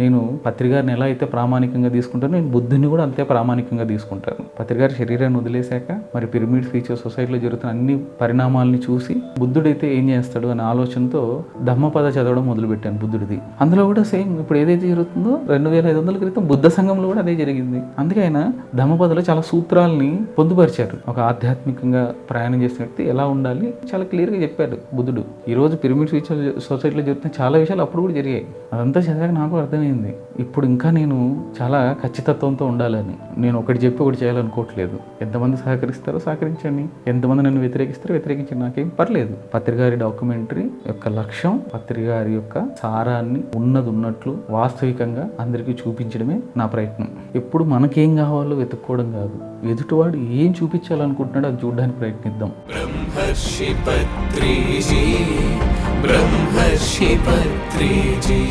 నేను పత్రికారిని ఎలా అయితే ప్రామాణికంగా తీసుకుంటానో నేను బుద్ధుని కూడా అంతే ప్రామాణికంగా తీసుకుంటాను. పత్రికారి శరీరాన్ని వదిలేశాక మరి పిరమిడ్ ఫీచర్ సొసైటీలో జరుగుతున్న అన్ని పరిణామాలని చూసి బుద్ధుడైతే ఏం చేస్తాడు అనే ఆలోచనతో ధమ్మపద చదవడం మొదలుపెట్టాను బుద్ధుడిది. అందులో కూడా సేమ్ ఇప్పుడు ఏదైతే జరుగుతుందో రెండు వేల ఐదు వందల క్రితం బుద్ధ సంఘంలో కూడా అదే జరిగింది. అందుకే ఆయన ధమ్మపదలో చాలా సూత్రాలని పొందుపరిచారు. ఒక ఆధ్యాత్మికంగా ప్రయాణం చేసిన వ్యక్తి ఎలా ఉండాలి చాలా క్లియర్గా చెప్పాడు బుద్ధుడు. ఈరోజు పిరమిడ్ ఫీచర్ సొసైటీలో జరుగుతున్న చాలా విషయాలు అప్పుడు కూడా జరిగాయి. అదంతా చదివాక నాకు అర్థం అర్థమైంది ఇప్పుడు ఇంకా నేను చాలా ఖచ్చితత్వంతో ఉండాలని నేను ఒకటి చెప్పి ఒకటి చేయాలనుకోవట్లేదు ఎంతమంది సహకరిస్తారో సహకరించండి ఎంతమంది నన్ను వ్యతిరేకిస్తారో వ్యతిరేకించండి నాకేం పర్లేదు పత్రికారి డాక్యుమెంటరీ యొక్క లక్ష్యం పత్రికారి యొక్క సారాన్ని ఉన్నది ఉన్నట్లు వాస్తవికంగా అందరికీ చూపించడమే నా ప్రయత్నం ఎప్పుడు మనకేం కావాలో వెతుక్కోవడం కాదు ఎదుటివాడు ఏం చూపించాలనుకుంటున్నాడో అది చూడడానికి ప్రయత్నిద్దాం ब्रह्मर्षि पत्रीजी ब्रह्मर्षि पत्रीजी